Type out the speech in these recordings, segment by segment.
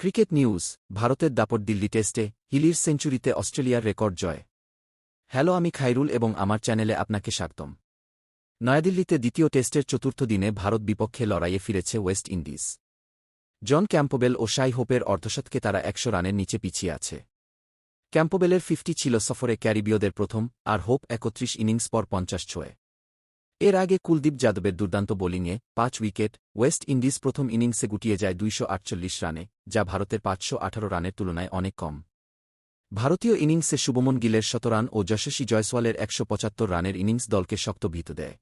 Cricket news, ভারতের দাপট দিল্লি টেস্টে, হিলির সেঞ্চুরিতে অস্ট্রেলিয়ার রেকর্ড জয়। হ্যালো, আমি খাইরুল এবং আমার চ্যানেলে আপনাকে স্বাগতম। নয়াদিল্লিতে দ্বিতীয় টেস্টের চতুর্থ দিনে ভারত বিপক্ষে লড়াইয়ে ফিরেছে ওয়েস্ট ইন্ডিজ। জন ক্যাম্পোবেল ও শাই হোপের অর্ধশতকে তারা একশো রানের নিচে পিছিয়ে আছে। ক্যাম্পোবেলের ফিফটি ছিল সফরে ক্যারিবীয়দের প্রথম, আর হোপ একত্রিশ ইনিংস পর পঞ্চাশ ছয়ে। এর আগে কুলদীপ যাদবের দুর্দান্ত বোলিংয়ে পাঁচ উইকেট, ওয়েস্ট ইন্ডিজ প্রথম ইনিংসে গুটিয়ে যায় দুইশ আটচল্লিশ রানে, যা ভারতের পাঁচশো আঠারো রানের তুলনায় অনেক কম। ভারতীয় ইনিংসে শুভমন গিলের শতরান ও যশস্বী জয়সওয়ালের একশো পঁচাত্তর রানের ইনিংস দলকে শক্ত ভীত দেয়।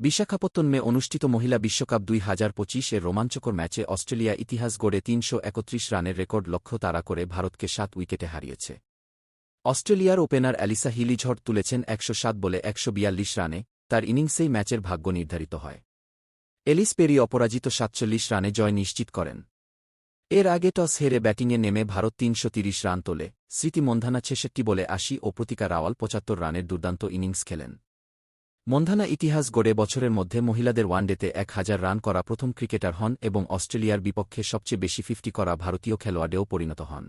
বিশাখাপত্তনমে অনুষ্ঠিত মহিলা বিশ্বকাপ দুই হাজার পঁচিশের রোমাঞ্চকর ম্যাচে অস্ট্রেলিয়া ইতিহাস গড়ে তিনশো একত্রিশ রানের রেকর্ড লক্ষ্য তাড়া করে ভারতকে সাত উইকেটে হারিয়েছে। অস্ট্রেলিয়ার ওপেনার অ্যালিসা হিলি ঝড় তুলেছেন একশো সাত বলে একশো বিয়াল্লিশ রানে তার ইনিংসেই ম্যাচের ভাগ্য নির্ধারিত হয়। এলিস পেরি অপরাজিত সাতচল্লিশ রানে জয় নিশ্চিত করেন। এর আগে টস হেরে ব্যাটিংয়ে নেমে ভারত তিনশো রান তোলে। স্মৃতি মন্ধানা ছেষট্টি বলে আশি ও প্রতিকা রাওয়াল পঁচাত্তর রানের দুর্দান্ত ইনিংস খেলেন। মন্ধানা ইতিহাস গড়ে বছরের মধ্যে মহিলাদের ওয়ানডেতে এক হাজার রান করা প্রথম ক্রিকেটার হন এবং অস্ট্রেলিয়ার বিপক্ষে সবচেয়ে বেশি ফিফটি করা ভারতীয় খেলোয়াড়েও পরিণত হন।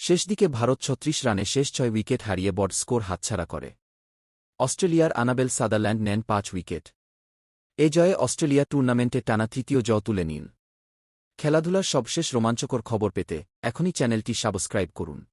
শেষদিকে ভারত ছত্রিশ রানে শেষ ছয় উইকেট হারিয়ে বড স্কোর হাতছাড়া করে। অস্ট্রেলিয়ার আনাবেল সাদারল্যান্ড নেন পাঁচ উইকেট। এ জয়ে অস্ট্রেলিয়া টুর্নামেন্টে টানা তৃতীয় জ তুলে নিন। খেলাধুলার সবশেষ রোমাঞ্চকর খবর পেতে এখনই চ্যানেলটি সাবস্ক্রাইব করুন।